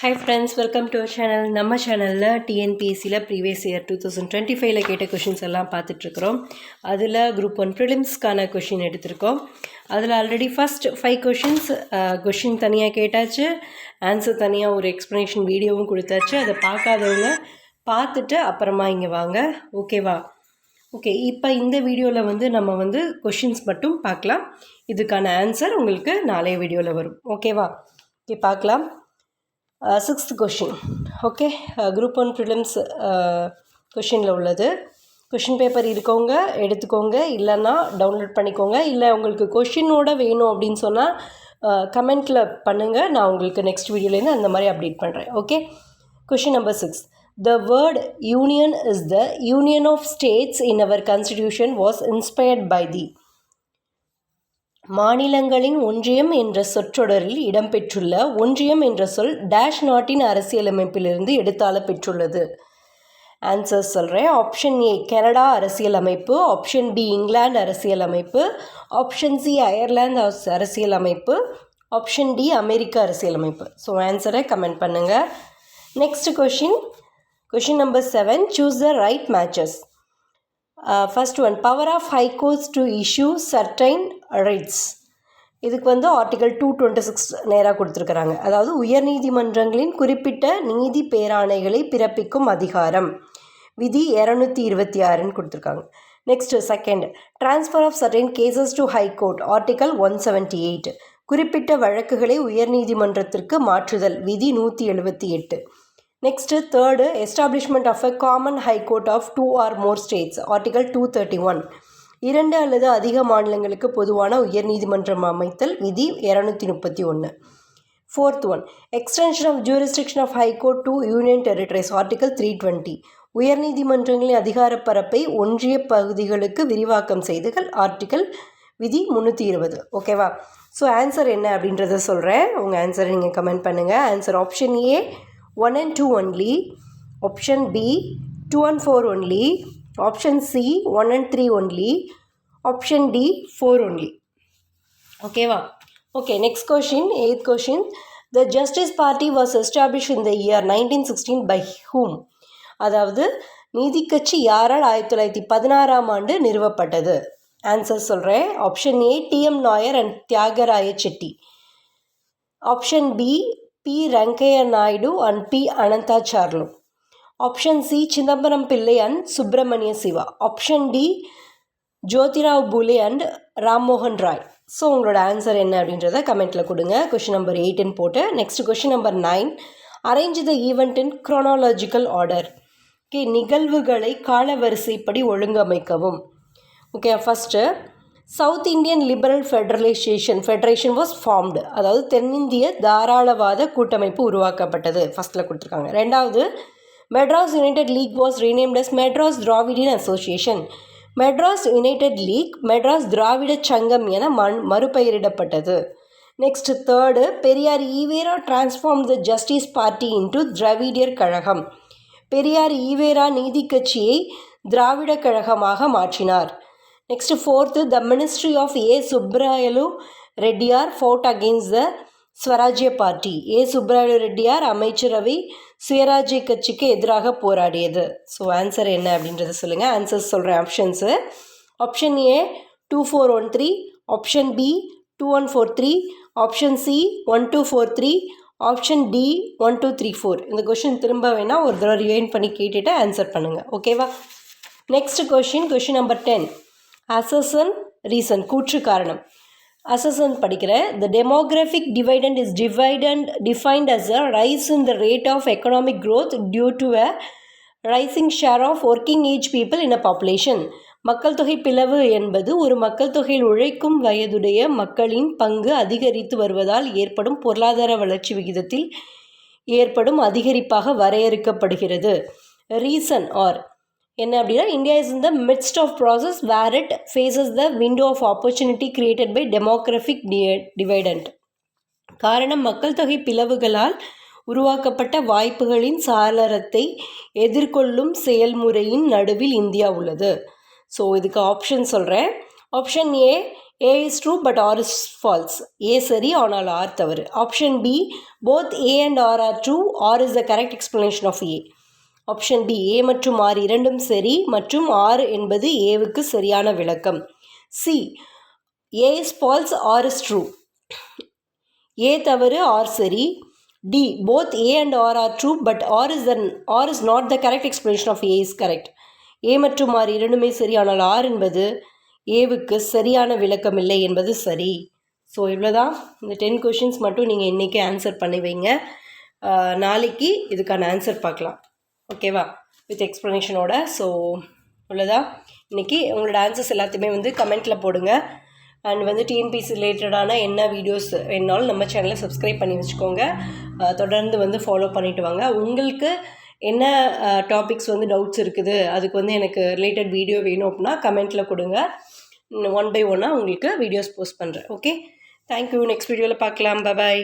Hi friends welcome to our channel நம்ம சேனலில் டிஎன்பிஎஸ்சியில் previous year two thousand twenty ஃபைவ்ல கேட்ட கொஷின்ஸ் எல்லாம் பார்த்துட்ருக்குறோம் அதில் குரூப் ஒன் ப்ரிலிம்ஸ்க்கான கொஷின் எடுத்திருக்கோம். அதில் already first five questions question தனியாக கேட்டாச்சு. ஆன்சர் தனியாக ஒரு எக்ஸ்ப்ளனேஷன் வீடியோவும் கொடுத்தாச்சு. அதை பார்க்காதவங்க பார்த்துட்டு அப்புறமா இங்கே வாங்க. ஓகேவா ஓகே இப்போ இந்த வீடியோவில் வந்து நம்ம வந்து கொஷின்ஸ் மட்டும் பார்க்கலாம். இதுக்கான ஆன்சர் உங்களுக்கு நாளைய வீடியோவில் வரும். ஓகேவா ஓகே பார்க்கலாம். Sixth question okay group one prelims கொஷினில் உள்ளது. கொஷின் பேப்பர் இருக்கவங்க எடுத்துக்கோங்க இல்லைன்னா டவுன்லோட் பண்ணிக்கோங்க. இல்லை உங்களுக்கு கொஷினோட வேணும் அப்படின்னு சொன்னால் uh, கமெண்ட்டில் பண்ணுங்கள் நான் உங்களுக்கு நெக்ஸ்ட் வீடியோலேருந்து அந்த மாதிரி அப்டேட் பண்ணுறேன் okay question number six the word union is the union of states in our constitution was inspired by the மாநிலங்களின் ஒன்றியம் என்ற சொற்றொடரில் இடம்பெற்றுள்ள ஒன்றியம் என்ற சொல் டேஷ் நாட்டின் அரசியலமைப்பிலிருந்து எடுத்தால பெற்றுள்ளது. ஆன்சர் சொல்கிறேன் ஆப்ஷன் ஏ கனடா அரசியலமைப்பு. ஆப்ஷன் பி இங்கிலாந்து அரசியலமைப்பு. ஆப்ஷன் சி அயர்லாந்து அரசியலமைப்பு. ஆப்ஷன் டி அமெரிக்க அரசியலமைப்பு. ஸோ ஆன்சரை கமெண்ட் பண்ணுங்கள் next question question number seven choose the right matches first one power of high courts to issue certain rights இதுக்கு வந்து article two twenty six நேராக கொடுத்துருக்குறாங்க. அதாவது உயர்நீதிமன்றங்களின் குறிப்பிட்ட நீதி பேராணைகளை பிறப்பிக்கும் அதிகாரம். விதி இரநூத்தி இருபத்தி ஆறுன்னு கொடுத்துருக்காங்க. Next second transfer of certain cases to high court article one seventy eight குறிப்பிட்ட வழக்குகளை உயர்நீதிமன்றத்திற்கு மாற்றுதல் விதி நூற்றி எழுபத்தி எட்டு. Next third establishment of a common high court of two or more states article two thirty one இரண்டு அல்லது அதிக மாநிலங்களுக்கு பொதுவான உயர்நீதிமன்றம் அமைத்தல் விதி இரநூத்தி முப்பத்தி ஒன்று fourth one extension of jurisdiction of high court to union territories article three twenty உயர்நீதிமன்றங்களின் அதிகாரப் பரப்பை ஒன்றிய பகுதிகளுக்கு விரிவாக்கம் செய்துகள் ஆர்டிகல் விதி முந்நூற்றி இருபது. ஓகேவா ஸோ ஆன்சர் என்ன அப்படின்றத சொல்கிறேன் உங்கள் ஆன்சரை நீங்கள் கமெண்ட் பண்ணுங்கள் answer option A one and two only option B two and four only option C one and three only option D four only ஓகேவா okay next question eighth question the justice party was establish in the year nineteen sixteen by whom அதாவது நீதி கட்சி யாரால் ஆயிரத்தி தொள்ளாயிரத்தி பதினாறாம் ஆண்டு நிறுவப்பட்டது? ஆன்சர் சொல்கிறேன் option A T M Nair and Thyagaraya Chetty. Option B P Venkaiah Naidu and P Ananthacharlu option C Chidambaram Pillai and Subramania Siva option D Jyotirao Phule and Rammohan Roy so உங்களோட answer என்ன அப்படின்றத கமெண்ட்டில் கொடுங்க. Question number எயிட்டுன்னு போட்டு next question number nine arrange the event in chronological order okay நிகழ்வுகளை காலவரிசைப்படி ஒழுங்கமைக்கவும். Okay first south Indian liberal federalization federation was formed. அதாவது தென்னிந்திய தாராளவாத கூட்டமைப்பு உருவாக்கப்பட்டது. ஃபஸ்ட்டில் கொடுத்துருக்காங்க. ரெண்டாவது Madras united league was renamed as Madras Dravidian association. Madras united league Madras Dravida Sangam என மண் மறுபெயரிடப்பட்டது. Next third Periyar EVR transform the justice party into Dravidar Kazhagam. Periyar EVR நீதி கட்சியை திராவிட கழகமாக மாற்றினார். Next fourth the ministry of A Subbarayalu Reddiar fought against the Swarajya party A Subbarayalu Reddiar அமைச்சரவை சுயராஜ்ய கட்சிக்கு எதிராக போராடியது. ஸோ ஆன்சர் என்ன அப்படின்றத சொல்லுங்கள் ஆன்சர்ஸ் சொல்கிறேன் options option A two four one three option B two one four three option C one two four three option D one two three four இந்த question திரும்ப வேணால் ஒரு தடவை ரிவைன் பண்ணி கேட்டுட்டு ஆன்சர் பண்ணுங்கள் ஓகேவா next question question number ten assertion reason கூற்று காரணம். அசசன் படிக்கிற the demographic dividend is dividend defined as a rise in the rate of economic growth due to a rising share of working age people in a population மக்கள் தொகை பிளவு என்பது ஒரு மக்கள் தொகையில் உழைக்கும் வயதுடைய மக்களின் பங்கு அதிகரித்து வருவதால் ஏற்படும் பொருளாதார வளர்ச்சி விகிதத்தில் ஏற்படும் அதிகரிப்பாக வரையறுக்கப்படுகிறது. ரீசன் ஆர் என்ன அப்படின்னா India is in the midst of process where it faces the window of opportunity created by demographic dividend காரணம் மக்கள் தொகை பிளவுகளால் உருவாக்கப்பட்ட வாய்ப்புகளின் சாளரத்தை எதிர்கொள்ளும் செயல்முறையின் நடுவில் இந்தியா உள்ளது. ஸோ இதுக்கு ஆப்ஷன் சொல்கிறேன் option A A is true but R is false A சரி ஆனால் ஆர் தவறு. Option B both A and R are true R is the correct explanation of A option B A மற்றும் R இரண்டும் சரி மற்றும் R என்பது ஏவுக்கு சரியான விளக்கம். C A is false R is true A தவறு ஆர் சரி. D both A and R are true but R is then R is not the correct explanation of A is correct A மற்றும் R இரண்டுமே சரி ஆனால் R என்பது ஏவுக்கு சரியான விளக்கம் இல்லை என்பது சரி. ஸோ இவ்வளோதான் இந்த டென் கொஷின்ஸ் மட்டும் நீங்கள் இன்றைக்கி ஆன்சர் பண்ணி வைங்க. நாளைக்கு இதுக்கான ஆன்சர் பார்க்கலாம். ஓகேவா? வித் எக்ஸ்ப்ளனேஷனோட ஸோ இவ்வளோதான் இன்றைக்கி உங்களோட ஆன்சர்ஸ் எல்லாத்தையுமே வந்து கமெண்ட்டில் போடுங்க. அண்ட் வந்து டிஎன்பிசி ரிலேட்டடான என்ன வீடியோஸ் வேணாலும் நம்ம சேனலை சப்ஸ்கிரைப் பண்ணி வச்சுக்கோங்க. தொடர்ந்து வந்து ஃபாலோ பண்ணிட்டு வாங்க. உங்களுக்கு என்ன டாபிக்ஸ் வந்து டவுட்ஸ் இருக்குது அதுக்கு வந்து எனக்கு ரிலேட்டட் வீடியோ வேணும் அப்படின்னா கமெண்ட்டில் கொடுங்க. ஒன் பை ஒன்னாக உங்களுக்கு வீடியோஸ் போஸ்ட் பண்ணுறேன் ஓகே தேங்க்யூ நெக்ஸ்ட் வீடியோவில் பார்க்கலாம். பாய்